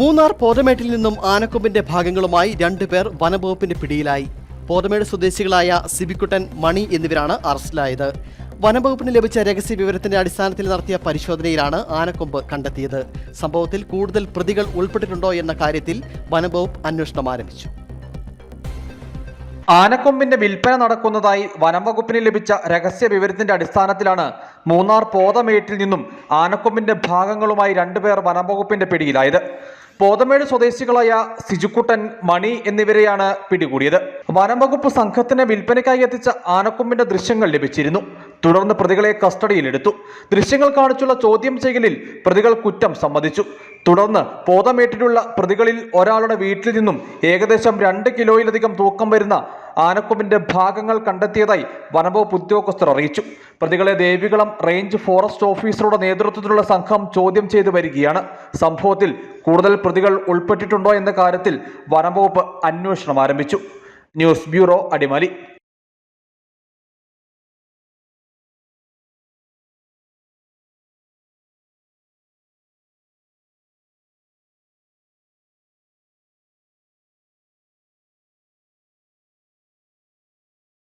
മൂന്നാർ പോതമേട്ടിൽ നിന്നും ആനക്കൊമ്പിന്റെ ഭാഗങ്ങളുമായി രണ്ടുപേർ വനംവകുപ്പിന്റെ പിടിയിലായി. പോതമേട് സ്വദേശികളായ സിബിക്കുട്ടൻ മണി എന്നിവരാണ് അറസ്റ്റിലായത്. വനംവകുപ്പിന് ലഭിച്ച രഹസ്യ വിവരത്തിന്റെ അടിസ്ഥാനത്തിൽ നടത്തിയ പരിശോധനയിലാണ് ആനക്കൊമ്പ് കണ്ടെത്തിയത്. സംഭവത്തിൽ കൂടുതൽ പ്രതികൾ ഉൾപ്പെട്ടിട്ടുണ്ടോ എന്ന കാര്യത്തിൽ വനംവകുപ്പ് അന്വേഷണം ആരംഭിച്ചു. ആനക്കൊമ്പിന്റെ വിൽപ്പന നടക്കുന്നതായി വനം വകുപ്പിന് ലഭിച്ച രഹസ്യ വിവരത്തിന്റെ അടിസ്ഥാനത്തിലാണ് മൂന്നാർ പോതമേട്ടിൽ നിന്നും ആനക്കൊമ്പിന്റെ ഭാഗങ്ങളുമായി രണ്ടുപേർ വനം വകുപ്പിന്റെ പിടിയിലായത്. പോതമേട് സ്വദേശികളായ സിജുക്കുട്ടൻ മണി എന്നിവരെയാണ് പിടികൂടിയത്. വനംവകുപ്പ് സംഘത്തിന് വിൽപ്പനയ്ക്കായി എത്തിച്ച ആനക്കൊമ്പിന്റെ ദൃശ്യങ്ങൾ ലഭിച്ചിരുന്നു. തുടർന്ന് പ്രതികളെ കസ്റ്റഡിയിലെടുത്തു. ദൃശ്യങ്ങൾ കാണിച്ചുള്ള ചോദ്യം ചെയ്യലിൽ പ്രതികൾ കുറ്റം സമ്മതിച്ചു. തുടർന്ന് പോതമേട്ടിലുള്ള പ്രതികളിൽ ഒരാളുടെ വീട്ടിൽ നിന്നും ഏകദേശം രണ്ട് കിലോയിലധികം തൂക്കം വരുന്ന ആനക്കൊമ്പിന്റെ ഭാഗങ്ങൾ കണ്ടെത്തിയതായി വനംവകുപ്പ് ഉദ്യോഗസ്ഥർ അറിയിച്ചു. പ്രതികളെ ദേവികുളം റേഞ്ച് ഫോറസ്റ്റ് ഓഫീസറുടെ നേതൃത്വത്തിലുള്ള സംഘം ചോദ്യം ചെയ്തു വരികയാണ്. സംഭവത്തിൽ കൂടുതൽ പ്രതികൾ ഉൾപ്പെട്ടിട്ടുണ്ടോ എന്ന കാര്യത്തിൽ വനംവകുപ്പ് അന്വേഷണം ആരംഭിച്ചു. News bureau Adimali.